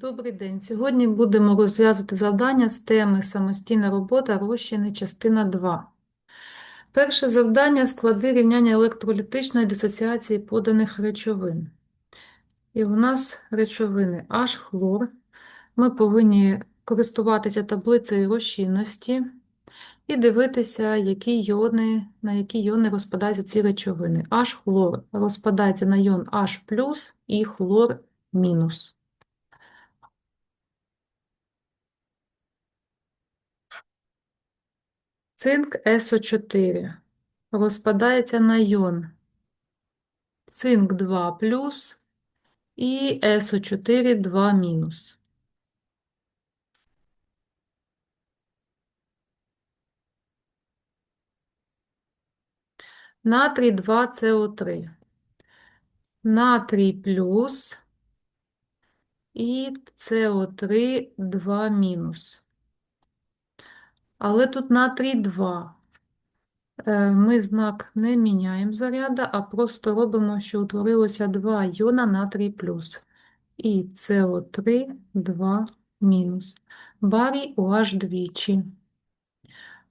Добрий день. Сьогодні будемо розв'язувати завдання з теми Самостійна робота розчини, частина 2. Перше завдання склади рівняння електролітичної дисоціації поданих речовин. І у нас речовини H хлор. Ми повинні користуватися таблицею розчинності і дивитися, які йони, на які йони розпадаються ці речовини. H хлор розпадається на йон H і хлор мінус. Цинк СО4 розпадається на йон цинк 2 плюс і СО4 2 мінус. Натрій 2 СО3. Натрій плюс і СО3 2 мінус. Але тут натрій 2. Е, Ми знак не міняємо заряда, а просто робимо, що утворилося 2 йона натрій плюс. І СО3 2 мінус. Барій OH двічі.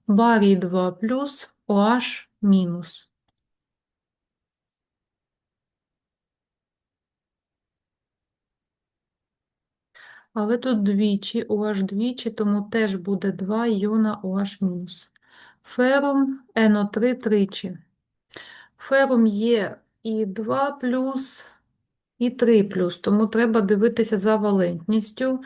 Барій 2 плюс OH мінус. Але тут двічі, OH двічі, тому теж буде 2 іона OH. Ферум НО3 тричі. Ферум є і 2 плюс, і 3 плюс, тому треба дивитися за валентністю.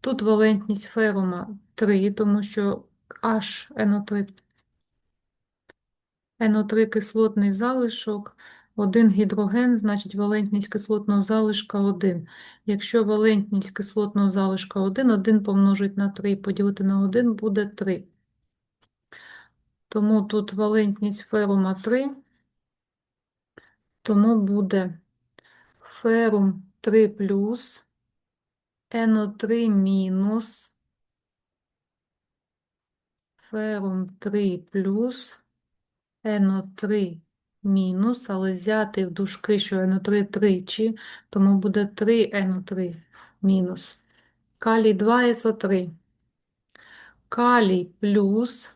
Тут валентність ферума 3, тому що H НО3 НО3 кислотний залишок, один гідроген, значить валентність кислотного залишка 1. Якщо валентність кислотного залишка 1, 1 помножить на 3 поділити на 1 буде 3. Тому тут валентність ферума 3, тому буде ферум 3 плюс, НО3 мінус, ферум 3 плюс, НО3 мінус, але взяти в дужки, що НО3 тричі, тому буде 3 НО3 мінус. Калій 2 СО3. Калій плюс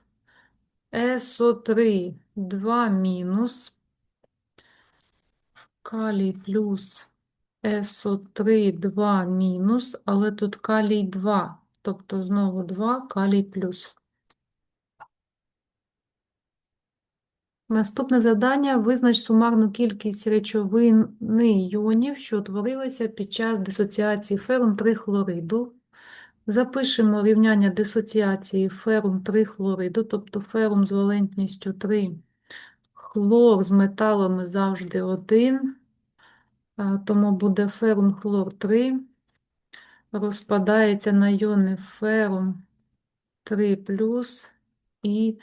СО3 2 мінус. Калій плюс СО3 2 мінус, але тут калій 2, тобто знову 2 калій плюс. Наступне завдання визнач сумарну кількість речовини іонів, що утворилися під час дисоціації ферум 3 хлориду. Запишемо рівняння дисоціації ферум 3 хлориду, тобто ферум з валентністю 3, хлор з металами завжди 1, тому буде ферум хлор 3, розпадається на йони ферум 3 і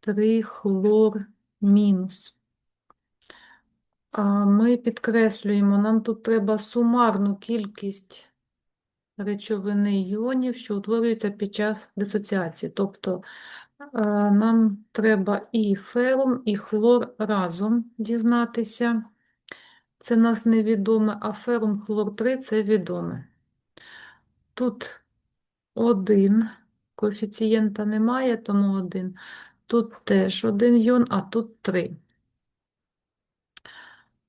3 хлор мінус. Ми підкреслюємо, нам тут треба сумарну кількість речовини іонів, що утворюються під час дисоціації. Тобто нам треба і ферум, і хлор разом дізнатися. Це нас невідоме, а ферум хлор 3 це відоме. Тут один, коефіцієнта немає, тому один. Тут теж один йон, а тут три.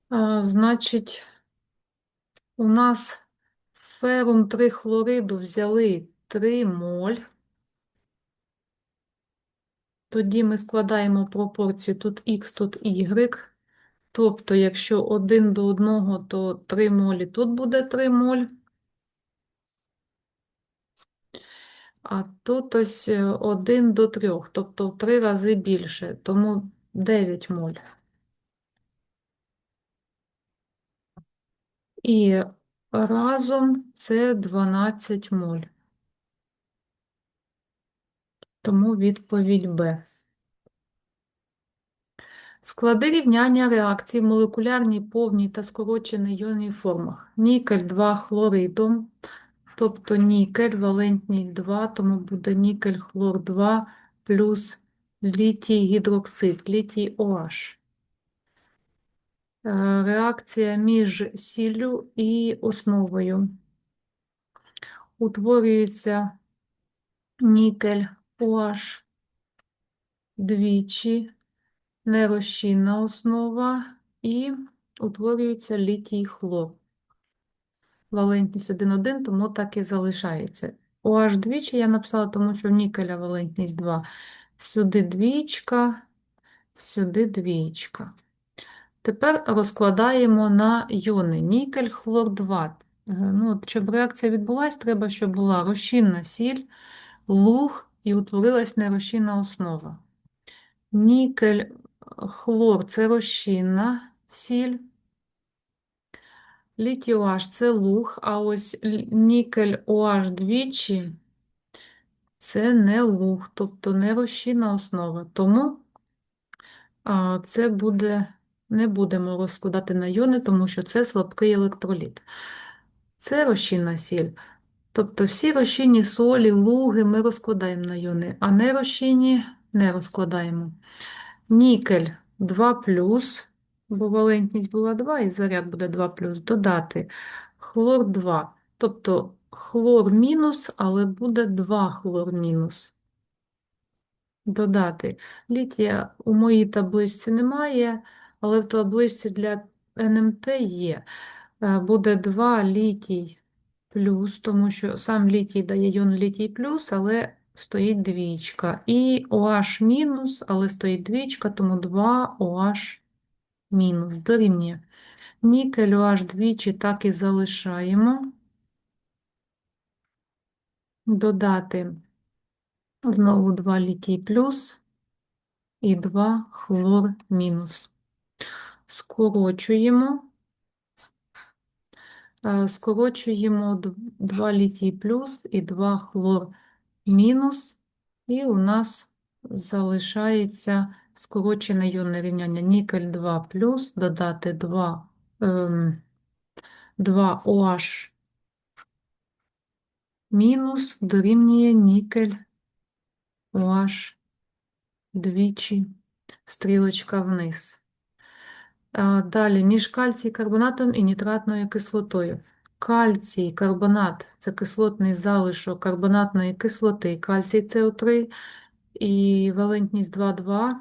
А, Значить, у нас ферум 3 хлориду взяли 3 моль. Тоді ми складаємо пропорцію тут Х, тут Y. Тобто, якщо 1 до 1, то 3 молі тут буде 3 моль. А тут ось 1 до 3, тобто в 3 рази більше, тому 9 моль. І разом це 12 моль. Тому відповідь Б. Склади рівняння реакцій в молекулярній повній та скороченій іонній формах. Нікель 2 хлоридом, тобто нікель, валентність 2, тому буде нікель хлор 2 плюс літій гідроксид, літій OH. Е, реакція між сіллю і основою. утворюється нікель OH двічі, нерозчинна основа і утворюється літій хлор. Валентність 1,1, тому так і залишається. OH двічі я написала, тому що в нікеля валентність 2. Сюди двічка, сюди двічка. Тепер розкладаємо на йони. Нікель, хлор 2. Е, Ну, от, щоб реакція відбулася, треба, щоб була розчинна сіль, луг і утворилась нерозчинна основа. Нікель, хлор це розчинна сіль. Літій OH це луг, а ось нікель OH двічі це не луг, тобто не розчинна основа. Тому це буде, не будемо розкладати на йони, тому що це слабкий електроліт. Це розчинна сіль. Тобто всі розчинні солі, луги ми розкладаємо на йони, а не розчинні не розкладаємо. Нікель 2 бо валентність була 2 і заряд буде 2 плюс, додати хлор 2. Тобто хлор мінус, але буде 2 хлор мінус. Додати. Літія у моїй табличці немає, але в табличці для НМТ є. Е, Буде 2 літій плюс, тому що сам літій дає йон літій плюс, але стоїть двічка. І OH мінус, але стоїть двічка, тому 2 OH мінус. Дорівнює. Нікель OH двічі так і залишаємо. Додати знову 2 літій плюс і 2 хлор мінус. Скорочуємо. Е, Скорочуємо 2 літій плюс і 2 хлор мінус, і у нас залишається скорочене йонне рівняння нікель 2 плюс, додати 2, ем, 2 OH мінус дорівнює нікель OH двічі, стрілочка вниз. Далі між кальцій карбонатом і нітратною кислотою. Кальцій карбонат це кислотний залишок карбонатної кислоти, кальцій СО3 і валентність 2,2,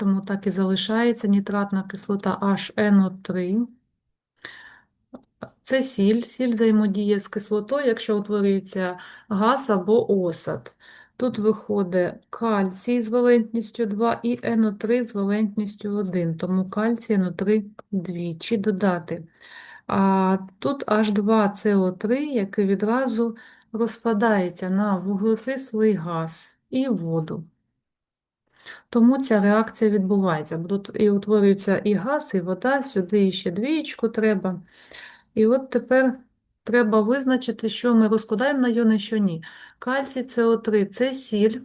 тому так і залишається нітратна кислота HNO3. Це сіль. Сіль взаємодіє з кислотою, якщо утворюється газ або осад. Тут виходить кальцій з валентністю 2 і НО3 з валентністю 1, тому кальцій НО3 двічі додати. А тут H2CO3, який відразу розпадається на вуглекислий газ і воду. Тому ця реакція відбувається. Бо Тут і утворюється і газ, і вода, сюди ще двічку треба. І от тепер треба визначити, що ми розкладаємо на йони, що ні. Кальцій СО3 це сіль.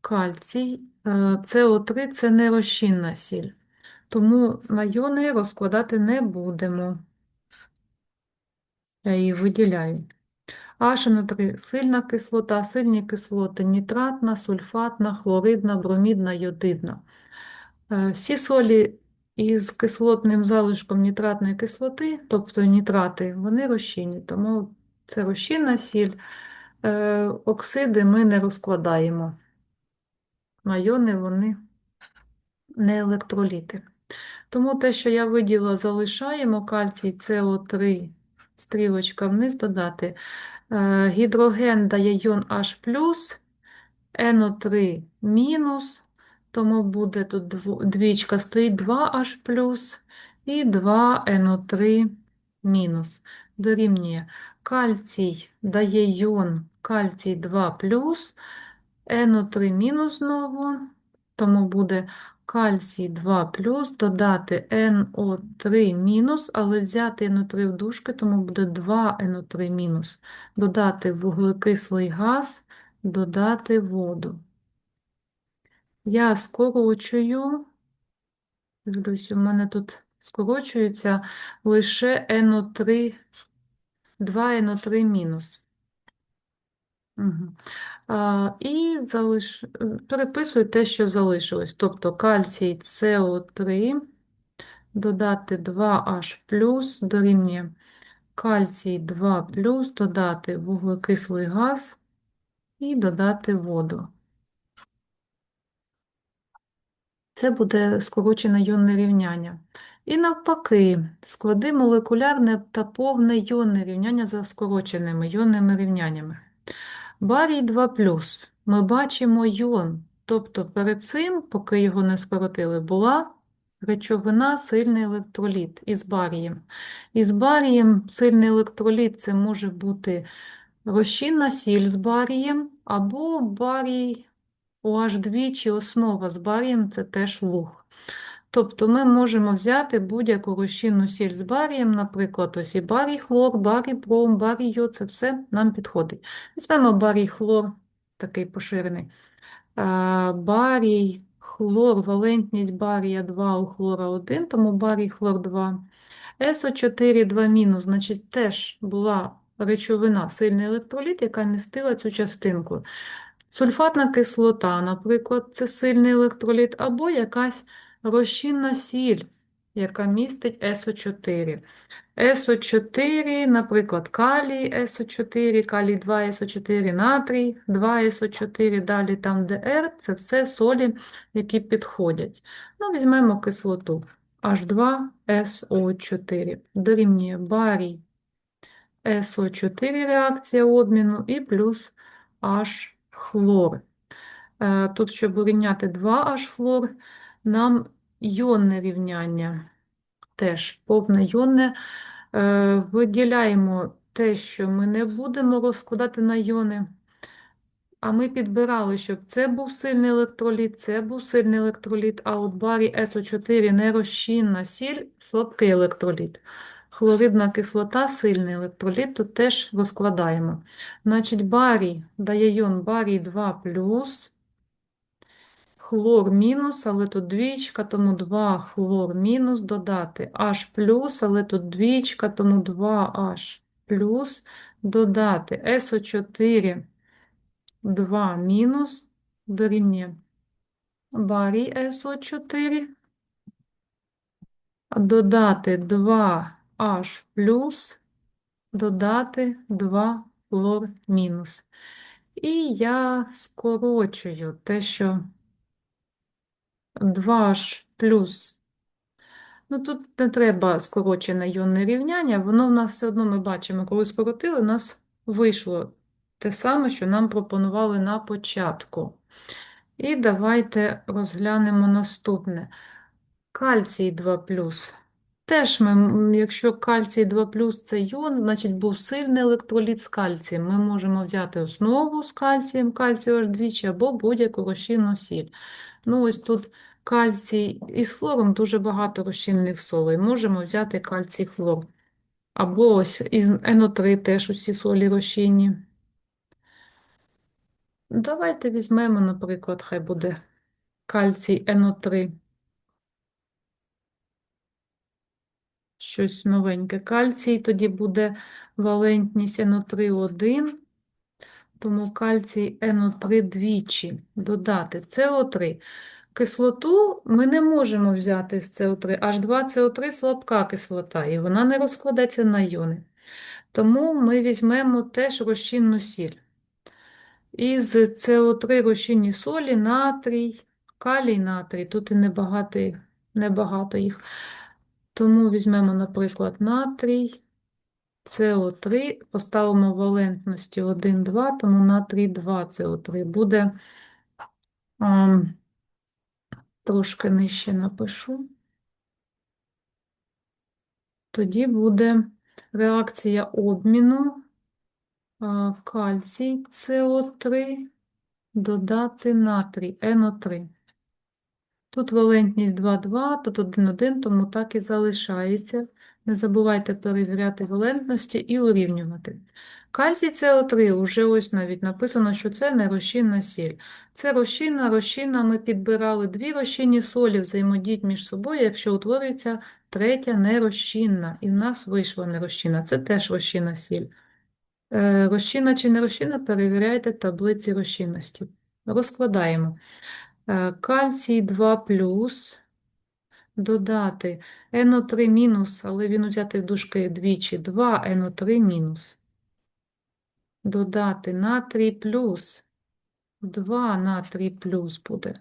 Кальцій е, СО3 це нерозчинна сіль. Тому на йони розкладати не будемо. Я її виділяю. HNO3 сильна кислота, сильні кислоти нітратна, сульфатна, хлоридна, бромідна, йодидна. Е, Всі солі із кислотним залишком нітратної кислоти, тобто нітрати, вони розчинні, тому це розчинна сіль. Е, Оксиди ми не розкладаємо. Майони вони не електроліти. Тому те, що я виділа, залишаємо кальцій СО3, стрілочка вниз додати. Е, Гідроген дає йон H+, НО3 мінус, тому буде тут двічка, стоїть 2H+, і 2NO3 мінус. Дорівнює кальцій дає йон кальцій 2 НО3 мінус знову, тому буде кальцій 2 додати НО3 мінус, але взяти НО3 в дужки, тому буде 2 НО3 мінус, додати вуглекислий газ, додати воду. Я скорочую, дивлюсь, у мене тут скорочується лише НО3, 2 НО3 мінус. Угу. І залиш... переписую те, що залишилось. Тобто кальцій СО3 додати 2H дорівнює кальцій 2 плюс додати вуглекислий газ і додати воду. Це буде скорочене йонне рівняння. І навпаки, склади молекулярне та повне йонне рівняння за скороченими йонними рівняннями. Барій 2 ми бачимо йон, тобто перед цим, поки його не скоротили, була речовина сильний електроліт із барієм. Із барієм сильний електроліт це може бути розчинна сіль з барієм або барій OH2 чи основа з барієм це теж луг. Тобто ми можемо взяти будь-яку розчинну сіль з барієм, наприклад, ось і барій хлор, барій бром, барій йод, це все нам підходить. Візьмемо барій хлор, такий поширений. Барій, хлор, валентність барія 2 у хлора 1, тому барій хлор 2. СО4 2 значить, теж була речовина, сильний електроліт, яка містила цю частинку. Сульфатна кислота, наприклад, це сильний електроліт, або якась розчинна сіль, яка містить СО4. СО4, наприклад, калій СО4, калій 2 СО4, натрій 2 СО4, далі там ДР це все солі, які підходять. Ну, Візьмемо кислоту H2SO4, дорівнює барій СО4 реакція обміну і плюс H хлор. Е, тут, щоб урівняти 2H хлор, нам йонне рівняння теж повне йонне. Е, виділяємо те, що ми не будемо розкладати на йони. А ми підбирали, щоб це був сильний електроліт, це був сильний електроліт, а от барі СО4 нерозчинна сіль, слабкий електроліт. Хлоридна кислота, сильний електроліт, тут теж розкладаємо. Значить, барій дає йон барій 2 хлор мінус, але тут двічка, тому 2 хлор мінус додати. H плюс, але тут двічка, тому 2H плюс додати. СО4 2 мінус дорівнює барій СО4, додати 2H плюс, додати 2 хлор мінус. І я скорочую те, що 2H плюс. Ну, тут не треба скорочене йонне рівняння, воно в нас все одно ми бачимо, коли скоротили, у нас вийшло те саме, що нам пропонували на початку. І давайте розглянемо наступне. Кальцій 2 Теж ми, якщо кальцій 2 це йон, значить був сильний електроліт з кальцієм. Ми можемо взяти основу з кальцієм, кальцію аж двічі, або будь-яку розчинну сіль. Ну, ось тут кальцій із хлором дуже багато розчинних солей. Можемо взяти кальцій хлор. Або ось із НО3 теж усі солі розчинні. Давайте візьмемо, наприклад, хай буде кальцій НО3. Щось новеньке. Кальцій, тоді буде валентність НО3 1, тому кальцій НО3 двічі додати СО3. Кислоту ми не можемо взяти з СО3, H2CO3 слабка кислота, і вона не розкладеться на йони. Тому ми візьмемо теж розчинну сіль. Із СО3 розчинні солі, натрій, калій, натрій. Тут і небагато, небагато їх. Тому візьмемо, наприклад, натрій, СО3, поставимо валентності 1, 2, тому натрій 2 СО3 буде. Ам, трошки нижче напишу. Тоді буде реакція обміну кальцій СО3 додати натрій НО3. Тут валентність 2,2, тут 1,1, тому так і залишається. Не забувайте перевіряти валентності і урівнювати. Кальцій СО3, вже ось навіть написано, що це не розчинна сіль. Це розчинна, розчинна ми підбирали дві розчинні солі, взаємодіють між собою, якщо утворюється третя нерозчинна. І в нас вийшла нерозчинна. Це теж розчинна сіль. Е, розчинна чи не розчинна, перевіряйте таблиці розчинності. Розкладаємо. Е, кальцій 2 додати НО3 мінус, але він взяти в дужки двічі, 2 НО3 мінус. Додати натрій плюс, 2 натрій плюс буде.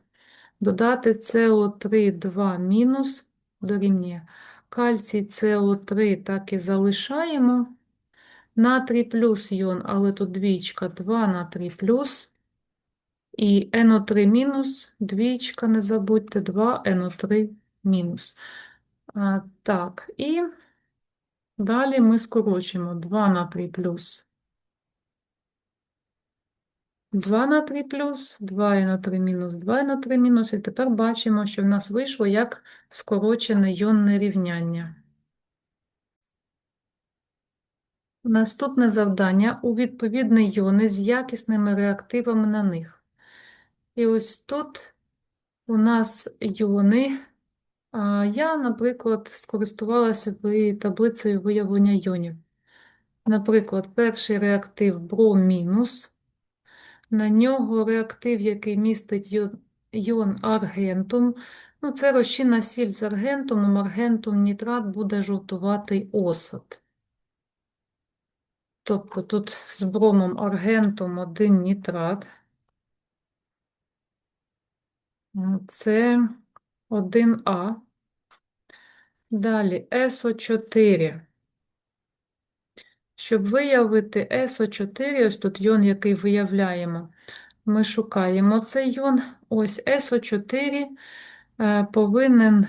Додати СО3 2 мінус дорівнює. Кальцій СО3 так і залишаємо. Натрій плюс йон, але тут двічка, 2 натрій плюс. І НО3 мінус, двічка, не забудьте, 2 НО3 мінус. Так, і далі ми скорочимо 2 натрій плюс. 2 на 3 плюс, 2 на 3 мінус, 2 на 3 мінус. І тепер бачимо, що в нас вийшло як скорочене йонне рівняння. Наступне завдання у відповідні йони з якісними реактивами на них. І ось тут у нас йони. Я, наприклад, скористувалася таблицею виявлення йонів. Наприклад, перший реактив бром мінус. На нього реактив, який містить йон, йон аргентум. Ну, це розчинна сіль з аргентумом. Аргентум нітрат буде жовтуватий осад. Тобто тут з бромом аргентум один нітрат. Це 1А. Далі СО4. Щоб виявити СО4, ось тут йон, який виявляємо, ми шукаємо цей йон. Ось СО4 е, повинен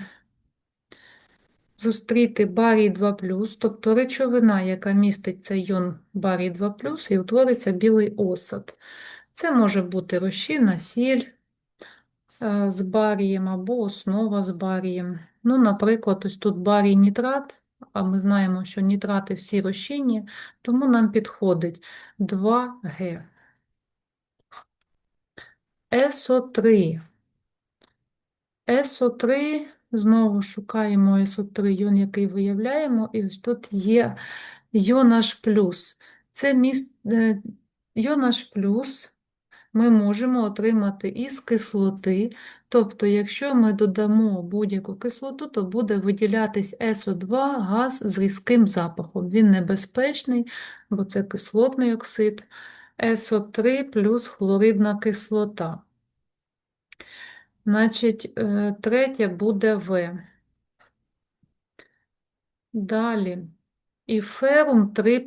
зустріти барій 2, тобто речовина, яка містить цей йон барій 2, і утвориться білий осад. Це може бути розчинна сіль з барієм або основа з барієм. Ну, Наприклад, ось тут барій нітрат, а ми знаємо, що нітрати всі розчинні, тому нам підходить 2Г. СО3. СО3, знову шукаємо СО3 йон, який виявляємо, і ось тут є йонаш плюс. Це міст... е, йонаш плюс ми можемо отримати із кислоти. Тобто, якщо ми додамо будь-яку кислоту, то буде виділятись СО2 газ з різким запахом. Він небезпечний, бо це кислотний оксид. СО3 плюс хлоридна кислота. Значить, е, третє буде В. Далі. І ферум 3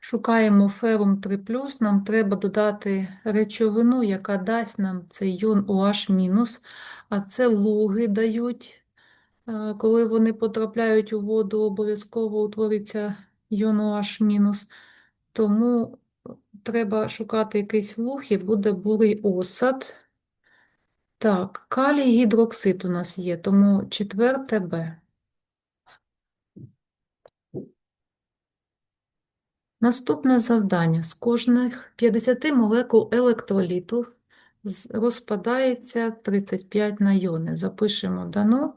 Шукаємо ферум 3 нам треба додати речовину, яка дасть нам цей йон OH-, а це луги дають. Е, коли вони потрапляють у воду, обов'язково утвориться йон OH-. Тому треба шукати якийсь луг і буде бурий осад. Так, калій гідроксид у нас є, тому четверте Б. Наступне завдання. З кожних 50 молекул електроліту розпадається 35 на йони. Запишемо дано.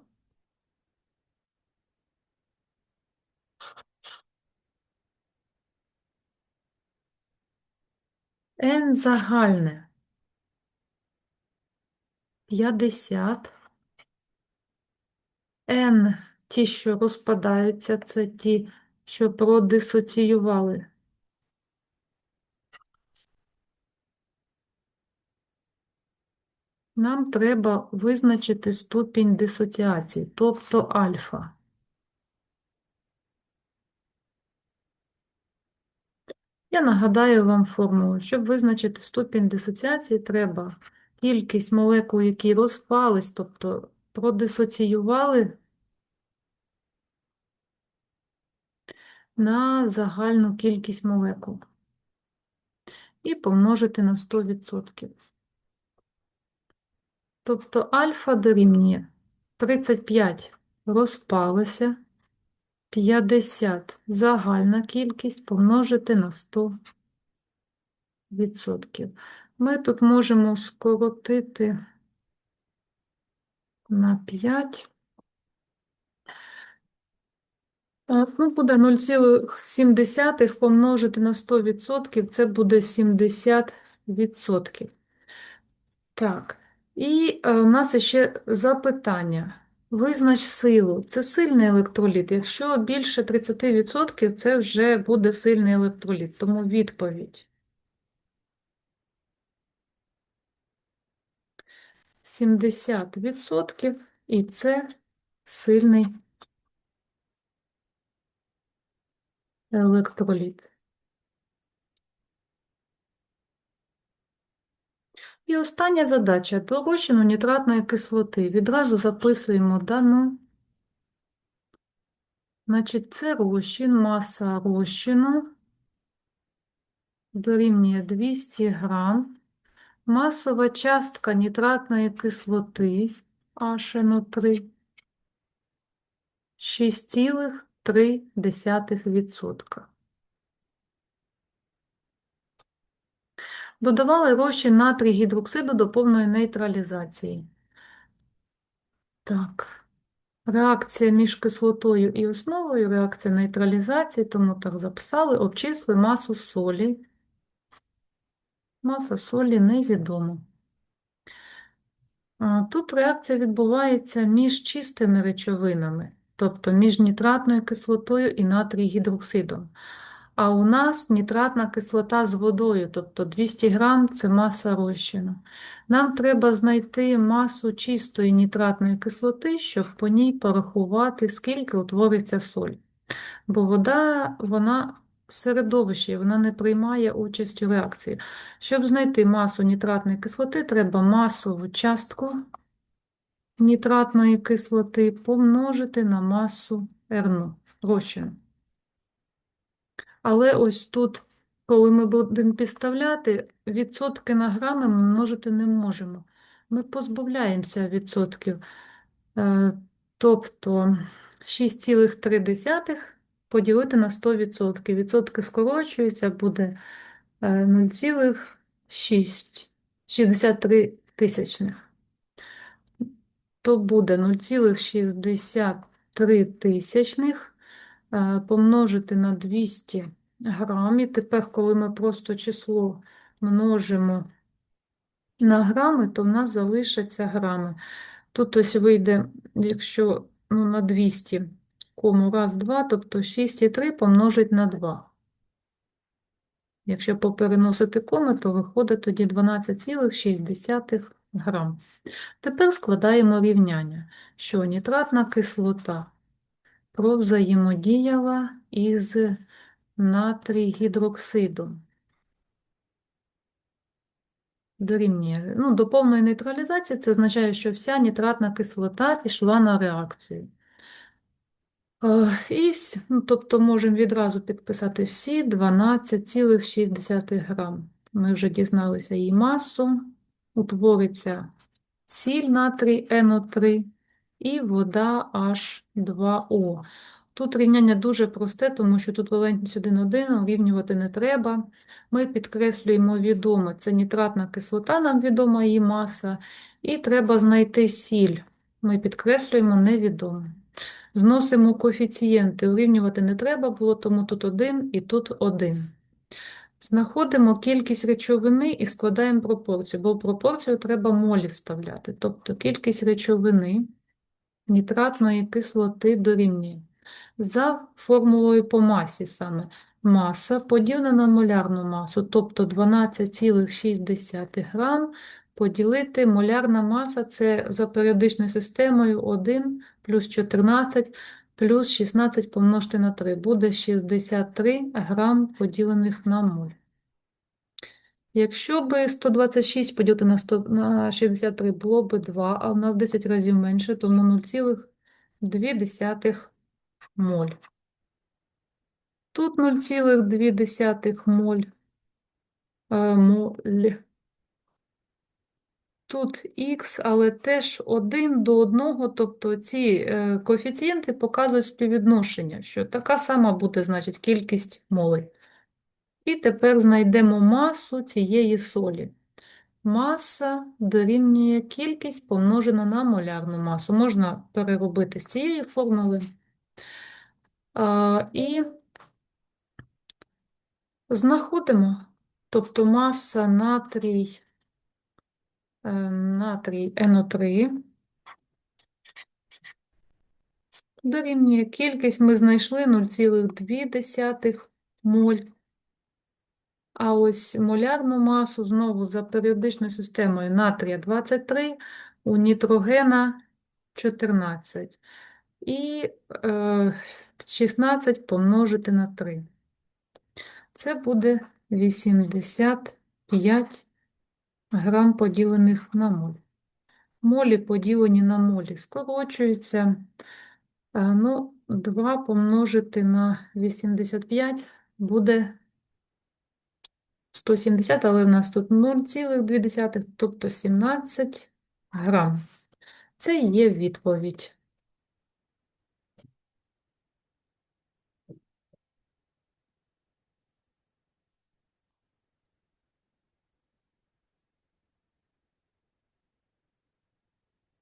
N загальне 50. N ті, що розпадаються, це ті, що продисоціювали. Нам треба визначити ступінь дисоціації, тобто альфа. Я нагадаю вам формулу. Щоб визначити ступінь дисоціації, треба кількість молекул, які розпались, тобто продисоціювали на загальну кількість молекул і помножити на 100%. Тобто альфа дорівнює 35 розпалося, 50 загальна кількість помножити на 100%. Ми тут можемо скоротити на 5. Ну, буде 0,7 помножити на 100%, це буде 70%. Так, І е, у нас ще запитання. Визнач силу. Це сильний електроліт. Якщо більше 30%, це вже буде сильний електроліт. Тому відповідь. 70% і це сильний електроліт. І остання задача. До нітратної кислоти. Відразу записуємо дану. Значить, це розчин, маса розчину дорівнює 200 грам. Масова частка нітратної кислоти HNO3 6,3%. Додавали розчин натрій гідроксиду до повної нейтралізації. Так, реакція між кислотою і основою, реакція нейтралізації, тому так записали, обчисли масу солі. Маса солі невідома. Тут реакція відбувається між чистими речовинами, тобто між нітратною кислотою і натрій гідроксидом. А у нас нітратна кислота з водою, тобто 200 грам це маса розчину. Нам треба знайти масу чистої нітратної кислоти, щоб по ній порахувати, скільки утвориться соль. Бо вода, вона середовище, вона не приймає участь у реакції. Щоб знайти масу нітратної кислоти, треба масову частку нітратної кислоти помножити на масу R0 розчину. Але ось тут, коли ми будемо підставляти, відсотки на грами ми множити не можемо. Ми позбавляємося відсотків. Е, Тобто 6,3 поділити на 100%. Відсотки скорочуються, буде е, 0,63 тисячних. То буде 0,63 тисячних е, помножити на 200 грамів. Тепер, коли ми просто число множимо на грами, то в нас залишаться грами. Тут ось вийде, якщо ну, на 200 кому раз, два, тобто 6,3 помножить на 2. Якщо попереносити коми, то виходить тоді 12,6 грам. Тепер складаємо рівняння, що нітратна кислота провзаємодіяла із натрій гідроксидом. Дорівнює. Ну, до повної нейтралізації це означає, що вся нітратна кислота пішла на реакцію. Е, І, ну, тобто, можемо відразу підписати всі 12,6 грам. Ми вже дізналися її масу. Утвориться сіль натрій НО3 і вода H2O. Тут рівняння дуже просте, тому що тут валентність 1,1 урівнювати не треба. Ми підкреслюємо відоме, це нітратна кислота, нам відома її маса, і треба знайти сіль. Ми підкреслюємо невідоме. Зносимо коефіцієнти, урівнювати не треба було, тому тут 1 і тут 1. Знаходимо кількість речовини і складаємо пропорцію, бо в пропорцію треба молі вставляти. Тобто кількість речовини нітратної кислоти дорівнює. За формулою по масі саме маса поділена на молярну масу, тобто 12,6 грам поділити молярна маса це за періодичною системою 1 плюс 14 плюс 16 помножити на 3. Буде 63 грам поділених на моль. Якщо би 126 поділити на, 100, на 63 було б 2, а в нас 10 разів менше, тому 0,2 моль. Тут 0,2 моль. е, моль. Тут х, але теж 1 до 1, тобто ці е, коефіцієнти показують співвідношення, що така сама буде, значить, кількість молей. І тепер знайдемо масу цієї солі. Маса дорівнює кількість помножена на молярну масу. Можна переробити з цієї формули. А, і знаходимо, тобто маса натрій Е, Натрій НО3 дорівнює кількість ми знайшли 0,2 моль. А ось молярну масу знову за періодичною системою натрія 23, у нітрогена 14. І е, 16 помножити на 3. Це буде 85 грам поділених на моль. Молі поділені на молі скорочуються. Е, Ну, 2 помножити на 85 буде 170, але в нас тут 0,2, тобто 17 грам. Це є відповідь.